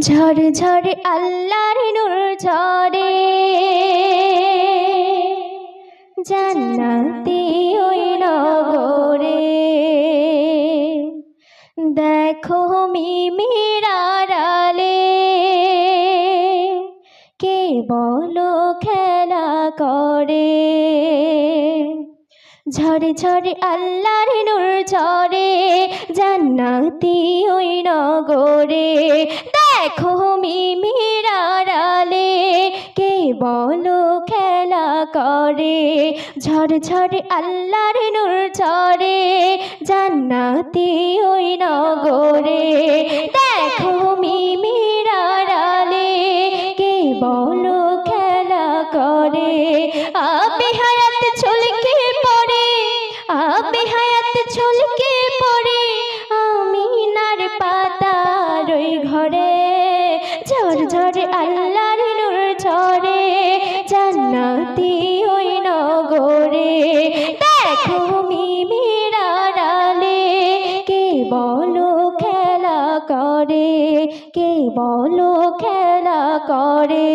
ঝড় ঝড় আল্লাহর নূর ঝরে। জান্নাতি ওই নগরে। দেখো মিমির আড়ালে কে বলো খেলা করে? ঝড়ে ঝরে আল্লাহর নূর ঝরে, জান্নাতি ওই নগরে। দেখো মিমির আড়ালে কে বলো খেলা করে। ঝরে ঝরে আল্লাহর নূর ঝরে, জান্নাতি ওই নগরে। ঝড়, আল্লাহর নূর ঝরে, জান্নাতি ওই নগরে। দেখো মিমির আড়ালে কে বলো খেলা করে, কে বলো খেলা করে।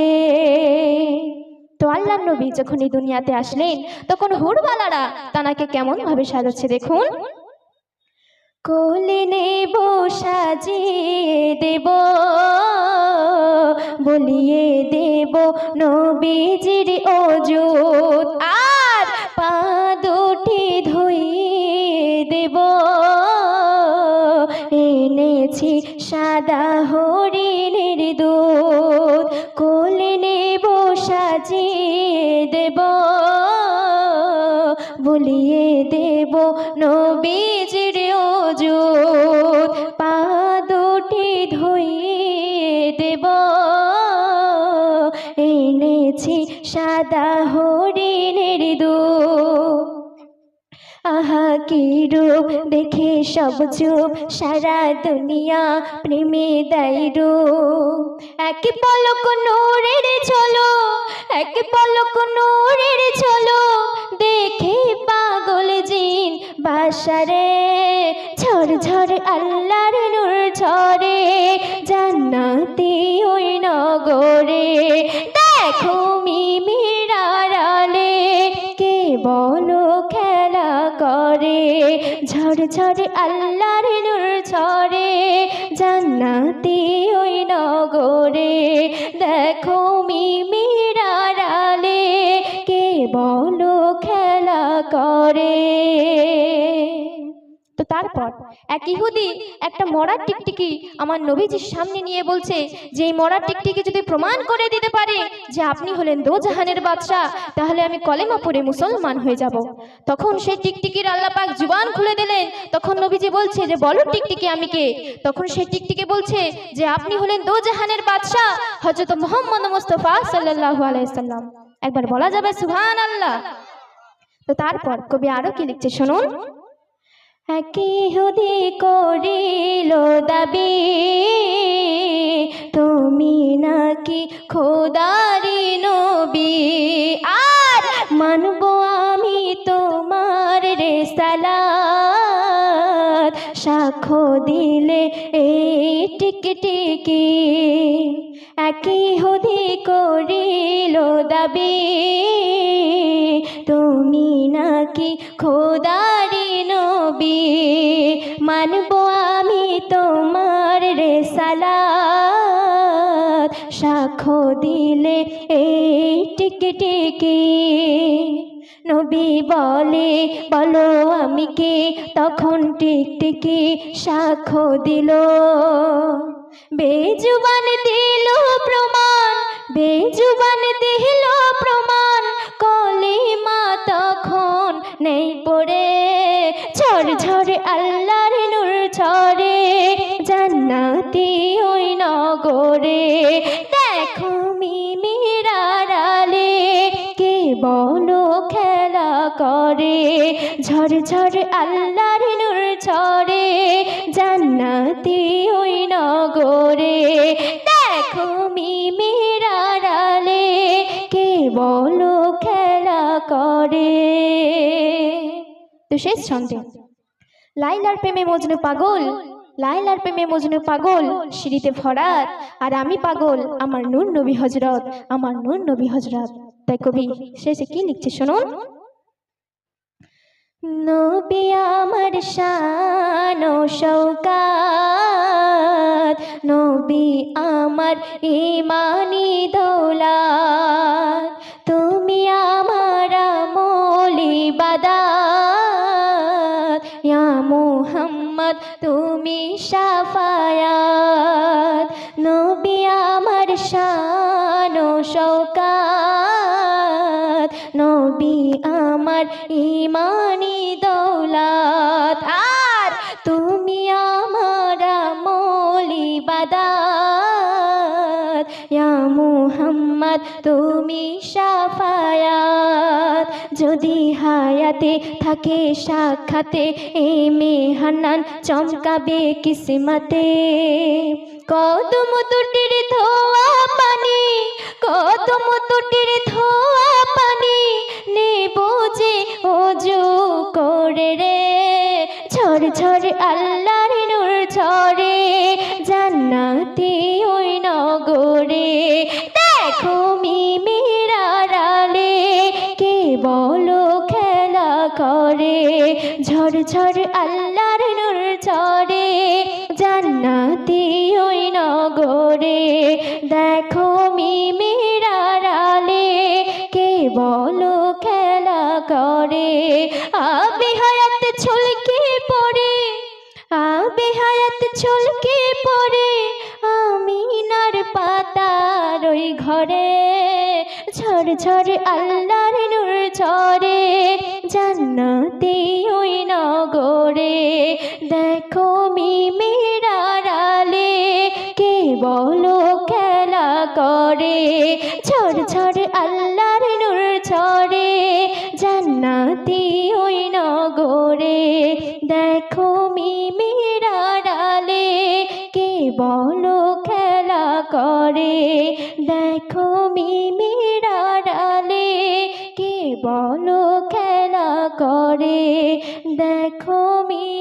তো আল্লাহ নবী যখন এই দুনিয়াতে আসলেন, তখন হুড়বালারা তানাকে কেমন ভাবে সাজাচ্ছে দেখুন। কোলে নেব, সাজিয়ে দেব। বলিয়ে দেব নবীজির অজুত আর পা দুটি ধুইয়ে দেব। এনেছি সাদা হরিণের দুধ। কোলে নেব, সাজিয়ে দেব। বলিয়ে দেব নবীজির অজুত পা দুটি ধুইয়ে দেব। সাদা হরিণের দু আহা কি রূপ, দেখে সব চুপ, সারা দুনিয়া প্রেমে দেয় এক পলক নূরের চলো এক পলক নূরের চলো দেখে পাগল জিন বাসারে। ঝড় ঝড় আল্লাহর নূর ঝরে, জান্নাতি ওই নগরে। করে ঝড় ঝড় আল্লাহর নূর ঝরে, জান্নাতি ওই নগরে। দেখো মিমির আড়ালে কে বলো খেলা করে? তারপর এক ইহুদি একটা মরার টিকটিকি আমার নবীজির সামনে নিয়ে বলছে যে এই মরার টিকটিকি যদি প্রমাণ করে দিতে পারে যে আপনি হলেন দোজাহানের বাদশাহ, তাহলে আমি কলেমা পড়ে মুসলমান হয়ে যাব। তখন সেই টিকটিকির আল্লাহ পাক জুবান খুলে দিলেন। তখন নবীজি বলছে যে, বলো টিকটিকি আমি কে? তখন সেই টিকটিকি বলছে যে, আপনি হলেন দোজাহানের বাদশাহ, হযরত মুহাম্মদ মুস্তাফা সাল্লাল্লাহু আলাইহি সাল্লাম। একবার বলা যাবে সুহান আল্লাহ তো তারপর কবি আরও কি লিখছে, শুনুন। একই হুদি করিল দাবি, তুমি নাকি খোদারি নবী? আর মানব আমি তোমার রে সালাত, সাক্ষ্য দিলে এই টিকটিকি। একই হুদি করিল দাবি, তুমি নাকি খোদারি মানব আমি তোমার রে সালাত। সাক্ষ্য দিলে এই টিকটিকি। নবী বলে, বলো আমি কে? তখন টিকটিকি সাক্ষ্য দিল। বেজুবান দিল প্রমাণ, বেজুবান দিল প্রমাণ। কে খেলা করে। ঝড় ঝড় আল্লাহর নূর ঝরে জান্নাতি ওই নগরে। দেখো মিমির আড়ালে কে বলো খেলা করে। তো শেষ ছন্দে। লাইলার প্রেমে মজনু পাগল। লাইলার প্রেমে মজনু পাগল। সিঁড়িতে ফরাত আর আমি পাগল। আমার নূর নবী হজরত আমার নূর নবী হজরত তাই কবি শেষে কি লিখছে শুনুন? নবী আমার শান শৌকাত নবী আমার ইমানি দৌলা তুমি আমার মৌলি বাদাত ইয়া মুহাম্মদ তুমি সাফায়াত নবী আমার শান আমার ইমানি দৌলাত। আর তুমি আমার মৌলি বাদাত। ইয়া তুমি সাফায়াত যদি হায়াতে থাকে সাক্ষাতে, এ মেহান্নান চমকাবে কিসমাতে। কদম দুটির ধোয়া পানি, কদম দুটির দেখো মিমির আড়ালে কে বলো খেলা করে? ঝড় ঝড় আল্লাহর নূর ঝরে জান্নাতি ওই নগরে। দেখো মিমির আড়ালে কে বলো খেলা করে? আবে হায়াত ছলকে পড়ে, আবে হায়াত ছলকে পড়ে ঘরে ঝড় ঝড় আল্লাহর নূর ঝরে, জান্নাতি ওই নগরে। দেখো মিমির আড়ালে কে বলো খেলা করে? ঝড় ঝড় আল্লাহর নূর ঝরে, জান্নাতি ওই নগরে। দেখো মিমির আড়ালে কে বলো করে। দেখো মিমির আড়ালে কে বলো খেলা করে? দেখো মিমির